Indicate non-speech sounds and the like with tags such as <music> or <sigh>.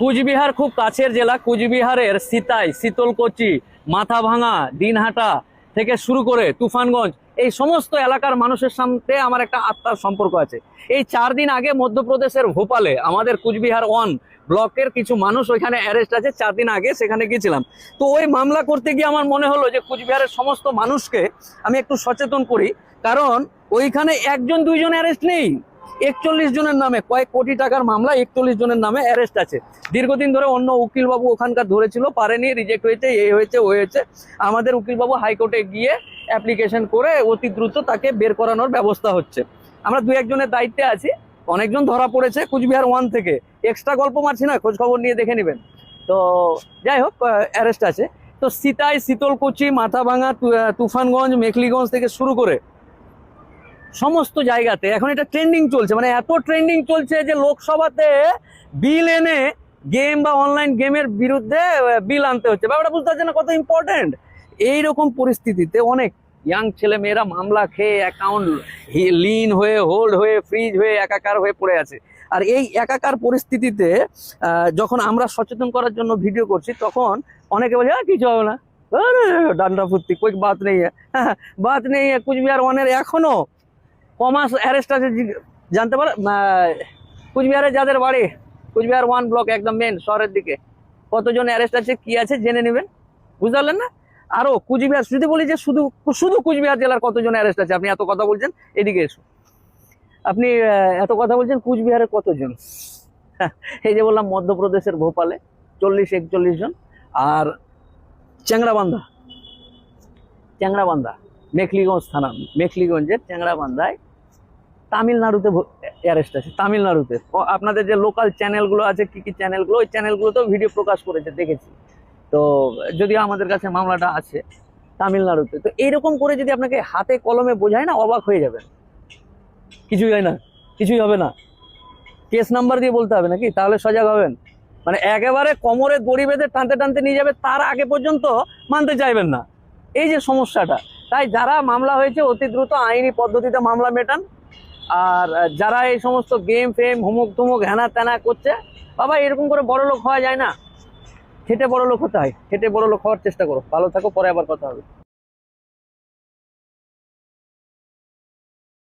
কুচবিহার খুব কাছের জেলা, কুচবিহারের সিতাই, শীতলকুচি, মাথাভাঙা, দিনহাটা থেকে শুরু করে তুফানগঞ্জ, এই সমস্ত এলাকার মানুষের সাথে আমার একটা আত্মার সম্পর্ক আছে। এই চার দিন আগে মধ্যপ্রদেশের ভোপালে আমাদের কুচবিহার ওয়ান ব্লকের কিছু মানুষ ওইখানে অ্যারেস্ট আছে, চার দিন আগে সেখানে গিয়েছিলাম। তো ওই মামলা করতে গিয়ে আমার মনে হলো যে কুচবিহারের সমস্ত মানুষকে আমি একটু সচেতন করি, কারণ ওইখানে একজন, দুইজন অ্যারেস্ট নেই। একচল্লিশ জনের নামে, কয়েক কোটি টাকার মামলা একচল্লিশ জনের নামে অ্যারেস্ট আছে। দীর্ঘদিন ধরে অন্য উকিলবাবু ওখানকার ধরেছিল, পারেনি রিজেক্ট হয়েছে এই হয়েছে ওই হয়েছে। আমাদের উকিলবাবু হাইকোর্টে গিয়ে অ্যাপ্লিকেশন করে অতি দ্রুত তাকে বের করানোর ব্যবস্থা হচ্ছে। আমরা দু একজনের দায়িত্বে আছি, অনেকজন ধরা পড়েছে কুচবিহার ওয়ান থেকে। এক্সট্রা গল্প মারছি না খোঁজ খবর নিয়ে দেখে নেবেন। তো যাই হোক অ্যারেস্ট আছে। তো সিতাই শীতলকুচি, মাথাভাঙা তুফানগঞ্জ, মেখলিগঞ্জ থেকে শুরু করে সমস্ত জায়গাতে এখন এটা ট্রেন্ডিং চলছে। মানে এত ট্রেন্ডিং চলছে যে লোকসভাতে বিল এনে গেম বা অনলাইন গেমের বিরুদ্ধে বিল আনতে হচ্ছে। ব্যাপারটা বুঝতে পারছে না কত ইম্পর্টেন্ট এইরকম পরিস্থিতিতে অনেক ইয়াং ছেলে মেয়েরা মামলা খেয়ে অ্যাকাউন্ট লিন হয়ে হোল্ড হয়ে ফ্রিজ হয়ে একাকার হয়ে পড়ে আছে। আর এই একাকার পরিস্থিতিতে যখন আমরা সচেতন করার জন্য ভিডিও করছি তখন অনেকে বলে "আহ, কিছু হবে না। ডান্ডা ফুর্তি কোই বাত নেই হ্যাঁ <laughs> বাত নেই হ্যাঁ, কুচবিহার ওয়ানের এখনও। কমাস অ্যারেস্ট আছে জানতে পারে? কুচবিহারে যাদের বাড়ি, কুচবিহার ওয়ান ব্লক একদম মেন শহরের দিকে, কতজন অ্যারেস্ট আছে, কি আছে জেনে নেবেন? বুঝতে পারলেন না? আরও কুচবিহার যদি বলি যে শুধু শুধু কুচবিহার জেলার কতজন অ্যারেস্ট আছে? আপনি এত কথা বলছেন, এদিকে এসো। আপনি এত কথা বলছেন, কুচবিহারে কতজন? <laughs> এই যে বললাম, মধ্যপ্রদেশের ভোপালে চল্লিশ, একচল্লিশ জন, আর চ্যাংরাবান্ধা চ্যাংরাবান্ধা মেখলিগঞ্জ থানা, মেখলিগঞ্জের চ্যাংরাবান্ধায় তামিলনাড়ুতে অ্যারেস্ট আছে, তামিলনাড়ুতে। আপনাদের যে লোকাল চ্যানেলগুলো আছে, কি কি চ্যানেলগুলো ওই চ্যানেলগুলোতেও ভিডিও প্রকাশ করেছে, দেখেছি। তো, যদিও আমাদের কাছে মামলাটা আছে, তামিলনাড়ুতে। তো এইরকম করে যদি আপনাকে হাতে কলমে বোঝায় না, অবাক হয়ে যাবেন। কিছুই হয় না, কিছুই হবে না। কেস নাম্বার দিয়ে বলতে হবে নাকি? তাহলে সজাগ হবেন। মানে একেবারে কোমরে বেঁধে টানতে টানতে নিয়ে যাবে, তার আগে পর্যন্ত মানতে চাইবেন না। এই যে সমস্যাটা, তাই যারা মামলা হয়েছে, অতি দ্রুত আইনি পদ্ধতিতে মামলা মেটান। আর যারা এই সমস্ত গেম ফেম হুমুক ধুমুক হ্যানা ত্যানা করছে, বাবা, এরকম করে বড় লোক হওয়া যায় না। খেটে বড় লোক হতে হয়, খেটে বড় লোক হওয়ার চেষ্টা করো। ভালো থাকো, পরে আবার কথা হবে।